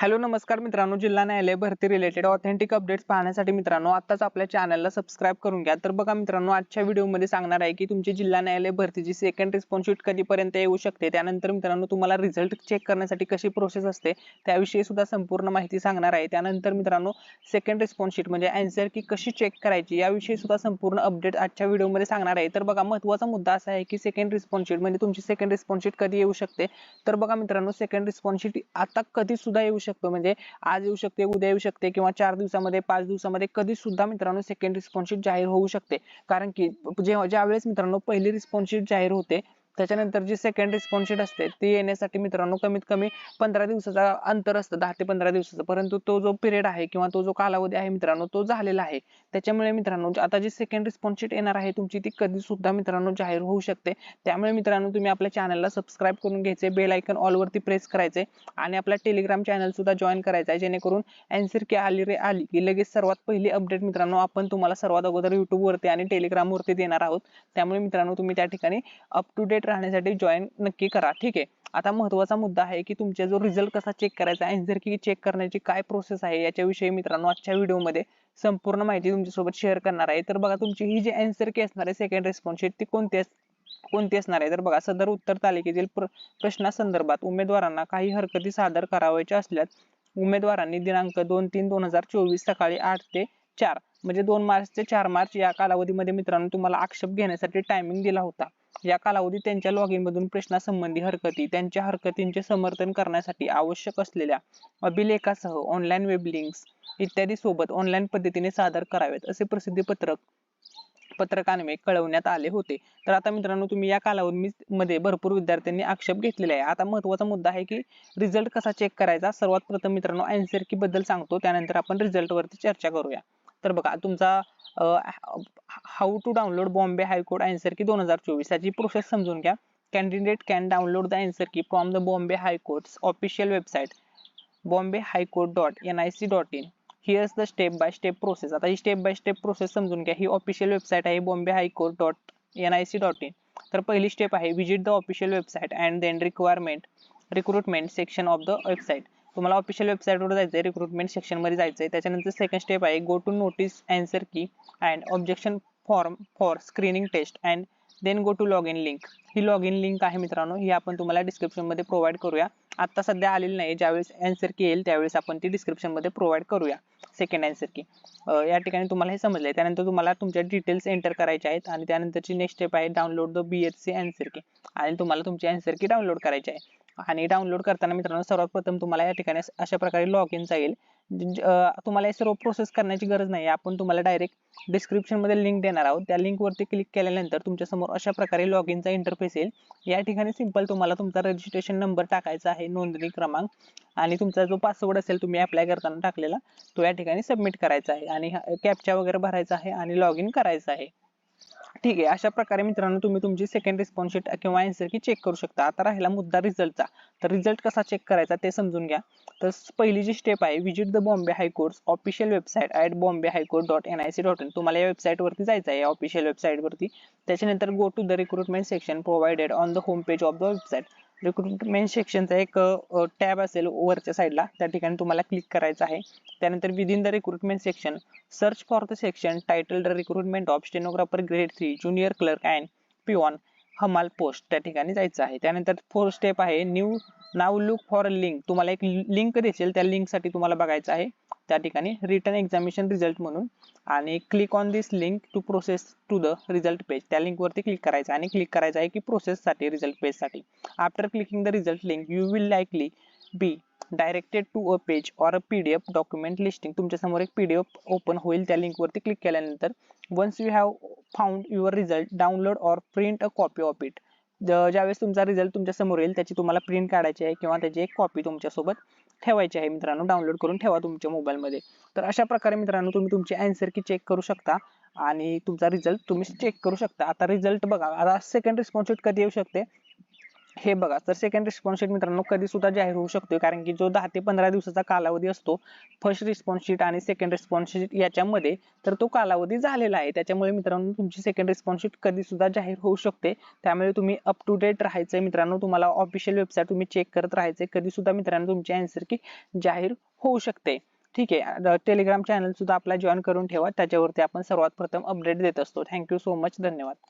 Hello नमस्कार मित्रांनो. जिल्हा न्यायालय भरती रिलेटेड ऑथेंटिक अपडेट्स पाहण्यासाठी मित्रांनो आताच आपल्या चॅनलला सबस्क्राईब करून घ्या. तर बघा मित्रांनो आजच्या व्हिडिओमध्ये सांगणार आहे की तुमची जिल्हा न्यायालय भरतीची सेकंड रिस्पॉन्स शीट कधीपर्यंत येऊ शकते? त्यानंतर मित्रांनो तुम्हाला रिझल्ट चेक करण्यासाठी कशी प्रोसेस असते? त्याविषयी सुद्धा संपूर्ण माहिती सांगणार आहे. त्यानंतर मित्रांनो सेकंड रिस्पॉन्स शीट म्हणजे अँसर की कशी चेक करायची याविषयी सुद्धा संपूर्ण अपडेट आजच्या व्हिडिओमध्ये सांगणार आहे. तर बघा महत्त्वाचा मुद्दा असा आहे की सेकंड रिस्पॉन्स शीट म्हणजे तुमची सेकंड रिस्पॉन्स शीट कधी येऊ शकते? तर बघा मित्रांनो सेकंड रिस्पॉन्स शीट आता कधी सुद्धा येऊ शकते? म्हणजे आज येऊ शकते उद्या येऊ शकते किंवा चार दिवसामध्ये पाच दिवसामध्ये कधी सुद्धा मित्रांनो सेकंड रिस्पॉन्स शीट जाहीर होऊ शकते. कारण की जेव्हा ज्या वेळेस मित्रांनो पहिली रिस्पॉन्स शीट जाहीर होते त्याच्यानंतर जी सेकंड रिस्पॉन्स शीट असते ती येण्यासाठी मित्रांनो कमीत कमी पंधरा दिवसाचा अंतर असतं दहा ते पंधरा दिवसाचा. परंतु तो जो पिरियड आहे किंवा तो जो कालावधी आहे मित्रांनो तो झालेला आहे. त्याच्यामुळे मित्रांनो आता जी सेकंड रिस्पॉन्स शीट येणार आहे तुमची ती कधी सुद्धा मित्रांनो जाहीर होऊ शकते. त्यामुळे मित्रांनो तुम्ही आपल्या चॅनलला सबस्क्राईब करून घ्यायचे बेल आयकन ऑलवरती प्रेस करायचे आणि आपला टेलिग्राम चॅनल सुद्धा जॉईन करायचा आहे जेणेकरून अँसर की आली रे आली की लगेच सर्वात पहिली अपडेट मित्रांनो आपण तुम्हाला सर्वात अगोदर युट्यूबवरती आणि टेलिग्रामवरती देणार आहोत. त्यामुळे मित्रांनो तुम्ही त्या ठिकाणी अप टू डेट राहण्यासाठी जॉईन नक्की करा. ठीक आहे? आता महत्त्वाचा मुद्दा आहे की तुमचा जो रिझल्ट कसा चेक करायचा अँसर की चेक करण्याची काय प्रोसेस आहे याच्याविषयी मित्रांनो आजच्या व्हिडिओमध्ये संपूर्ण माहिती तुमच्यासोबत शेअर करणार आहे. तर बघा तुमची ही जी अँसर की असणार आहे सेकंड रिस्पॉन्स शीट ती कोणती कोणती असणार आहे? तर बघा सदर उत्तर तालिकेतील प्रश्नासंदर्भात उमेदवारांना काही हरकती सादर करावयाच्या असल्यास उमेदवारांनी दिनांक दोन तीन दोन हजार चोवीस सकाळी आठ ते चार म्हणजे दोन मार्च ते चार मार्च या कालावधीमध्ये मित्रांनो तुम्हाला आक्षेप घेण्यासाठी टायमिंग दिला होता. या कालावधीत त्यांच्या लॉगिन मधून प्रश्नासंबंधी हरकती त्यांच्या हरकतींचे समर्थन करण्यासाठी आवश्यक असलेल्या अभिलेखासह ऑनलाईन वेब लिंक्स इत्यादी सोबत ऑनलाईन पद्धतीने सादर करावेत असे प्रसिद्धी पत्रक पत्रकान्वे कळवण्यात आले होते. तर आता मित्रांनो तुम्ही या कालावधीमध्ये भरपूर विद्यार्थ्यांनी आक्षेप घेतलेले आहे. आता महत्त्वाचा मुद्दा आहे की रिझल्ट कसा चेक करायचा? सर्वात प्रथम मित्रांनो अँसर की बद्दल सांगतो. त्यानंतर आपण रिझल्ट वरती चर्चा करूया. तर बघा तुमचा how to download Bombay high court answer key दोन हजार चोवीस याची प्रोसेस समजून घ्या. Candidate can download the answer key from the Bombay high court official website Bombay high court dot N I C dot in here's the step by step process आता ही step by step process समजून घ्या. ही official website आहे Bombay high court dot N I C dot in तर पहिली step आहे visit the official website and then requirement recruitment section of the website तुम्हाला ऑफिशियल वेबसाईटवर जायचं आहे रिक्रुटमेंट सेक्शनमध्ये जायचं आहे त्याच्यानंतर सेकंड स्टेप आहे go to notice answer key and objection form for screening test and then go to log in link he log in link आहे मित्रांनो ही आपण तुम्हाला डिस्क्रिप्शनमध्ये प्रोव्हाइड करूया. आता सध्या आलेली नाही ज्यावेळेस अँसर की येईल त्यावेळेस आपण ती डिस्क्रिप्शनमध्ये प्रोव्हाइड करूया सेकंड अँसर की या ठिकाणी तुम्हाला हे समजलंय. त्यानंतर तुम्हाला तुमच्या डिटेल्स एंटर करायचे आहेत आणि त्यानंतरची नेक्स्ट स्टेप आहे download the B H C answer key आणि तुम्हाला तुमची अँसर की डाउनलोड करायची आहे. आणि डाउनलोड करताना मित्रांनो सर्वात प्रथम तुम्हाला या ठिकाणी अशा प्रकारे लॉग इन जाईल तुम्हाला हे सर्व प्रोसेस करण्याची गरज नाही. आपण तुम्हाला डायरेक्ट डिस्क्रिप्शनमध्ये लिंक देणार आहोत. त्या लिंक वरती क्लिक केल्यानंतर तुमच्यासमोर अशा प्रकारे लॉग इनचा इंटरफेस येईल. या ठिकाणी सिंपल तुम्हाला तुमचा रजिस्ट्रेशन नंबर टाकायचा आहे नोंदणी क्रमांक आणि तुमचा जो पासवर्ड असेल तुम्ही अप्लाय करताना टाकलेला तो या ठिकाणी सबमिट करायचा आहे. आणि कॅपचा वगैरे भरायचा आहे आणि लॉग इन करायचं आहे. ठीक आहे अशा प्रकारे मित्रांनो तुम्ही तुमची सेकंड रिस्पॉन्स शीट किंवा आन्सर की चेक करू शकता. आता राहिला मुद्दा रिझल्टचा तर रिझल्ट कसा चेक करायचा ते समजून घ्या. तर पहिली जी स्टेप आहे visit the Bombay high court official website at Bombay high court dot N I C dot in तुम्हाला या वेबसाईट वरती जायचं आहे या ऑफिशियल वेबसाईट वरती. त्याच्यानंतर go to the recruitment section provided on the home page of the website recruitment सेक्शनचा एक टॅब असेल वरच्या साईडला त्या ठिकाणी तुम्हाला क्लिक करायचं आहे. त्यानंतर within the recruitment section search for the section title the recruitment of stenographer grade three junior clerk and peon हमाल पोस्ट त्या ठिकाणी जायचं आहे. त्यानंतर फोर स्टेप आहे न्यू नाव लुक फॉर लिंक तुम्हाला एक लिंक दिसेल. त्या लिंकसाठी तुम्हाला बघायचं आहे. त्या ठिकाणी रिटर्न एक्झामिनेशन रिझल्ट म्हणून. आणि click on this link to process to the result page त्या लिंकवरती क्लिक करायचं. आणि क्लिक करायचं आहे की प्रोसेस साठी result पेजसाठी. After clicking the result link you will likely be directed to a page or a PDF document listing तुमच्यासमोर एक पी एक पीडीएफ ओपन होईल त्या लिंकवरती क्लिक केल्यानंतर. Once you have found your result download or print a copy of it ज्यावेळेस तुमचा result तुमच्यासमोर येईल त्याची तुम्हाला प्रिंट काढायची आहे किंवा त्याची एक कॉपी तुमच्यासोबत ठेवायची आहे मित्रांनो. डाउनलोड करून ठेवा तुमच्या मोबाईल मध्ये. तर अशा प्रकारे मित्रांनो तुम्ही तुमची अँसर की चेक करू शकता आणि तुमचा रिझल्ट तुम्ही चेक करू शकता. आता रिझल्ट बघा आता सेकंड रिस्पॉन्स कधी येऊ शकते. हे बघा तर सेकंड रिस्पॉन्स शीट मित्रांनो कधी सुद्धा जाहीर होऊ शकतो कारण की जो दहा ते पंधरा दिवसाचा कालावधी असतो फर्स्ट रिस्पॉन्स शीट आणि सेकंड रिस्पॉन्स शीट याच्यामध्ये तर तो कालावधी झालेला आहे. त्याच्यामुळे मित्रांनो तुमची सेकंड रिस्पॉन्स शीट कधी सुद्धा जाहीर होऊ शकते. त्यामुळे तुम्ही अप टू डेट राहायचंय मित्रांनो तुम्हाला ऑफिशियल वेबसाईट तुम्ही चेक करत राहायचंय कधी सुद्धा मित्रांनो तुमची आन्सर की जाहीर होऊ शकते. ठीक आहे टेलिग्राम चॅनल सुद्धा आपला जॉईन करून ठेवा त्याच्यावरती आपण सर्वात प्रथम अपडेट देत असतो. थँक्यू सो मच धन्यवाद.